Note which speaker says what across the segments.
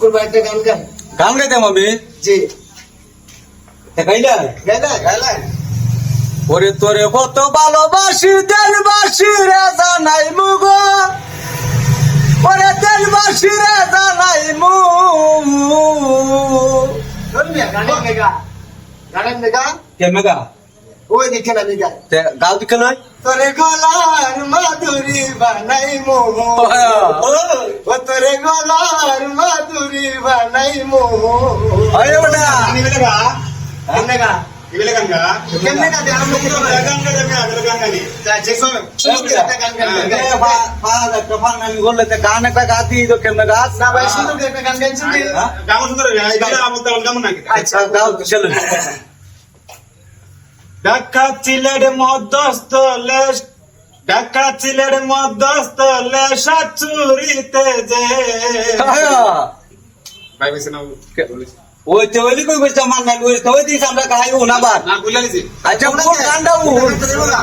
Speaker 1: তোর বাড়িতে গান গান
Speaker 2: গান গাইতাম আমি
Speaker 1: জি।
Speaker 2: গাইলা?
Speaker 1: গাইলা গাইলা।
Speaker 2: ওরে তোরে কত ভালোবাসি দেনবাসি রে জানাই মুগ। ওরে দেনবাসি রে জানাই মু।
Speaker 1: শোন মিয়া গানে মেগা। গানে মেগা? ওই দেখে না
Speaker 2: তে গাও দিকে লই
Speaker 1: তোরে গলার মাধুরী বানাই মো ও তোরে গলার মাধুরী বানাই মো
Speaker 2: আরে বেটা।
Speaker 1: কেমনে গা কেমনে গা কেমনে গা দে? কি করে গান গান গান যা যে সব একটা গান গান
Speaker 2: এ বা বা একটা ফান আমি বললে তে গান একটা গাতি তো কেমনে গাছ
Speaker 1: না ভাই সুন্দর করে একটা গান গাইছেন দি
Speaker 2: আচ্ছা। গাও দিকে লই
Speaker 3: ঢাকা চিলের মধ্যস্থ লেশ ঢাকা চিলের মধ্যস্থ লেশা চুরিতে যে
Speaker 2: ওই তো ওই কই কইতা মান নাই ওই তো ওই দিস আমরা গাই ও না বার আচ্ছা কোন গানটা উল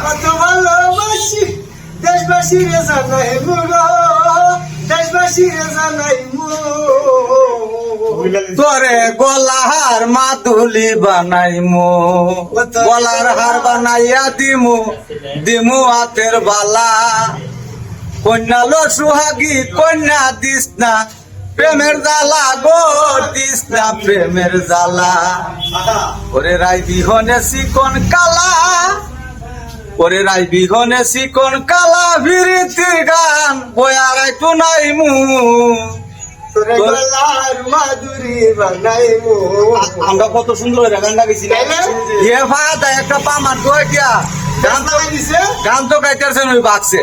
Speaker 1: কত ভালোবাসি দেশবাসী রে জানাই মুগো দেশবাসী রে জানাই মু
Speaker 2: তোরে গলার মাদুলি বানাইমু, গলার হার বানাইয়া দিমু দিমু হাতের বালা। কন্যা লো সুহাগী, কন্যা দিস না, প্রেমের জ্বালা গো দিস না, প্রেমের জ্বালা। ওরে রাই বিহনে চিকন কালা, ওরে রাই বিহনে চিকন কালা বিরিতির গান বয়ারাই
Speaker 1: বানাই মু
Speaker 2: আমরা কত সুন্দর গানটা গেছি? ইয়ে ফাদা একটা পা
Speaker 1: মারতো
Speaker 2: গান তো গাইতেছেন ওই বাক্সে।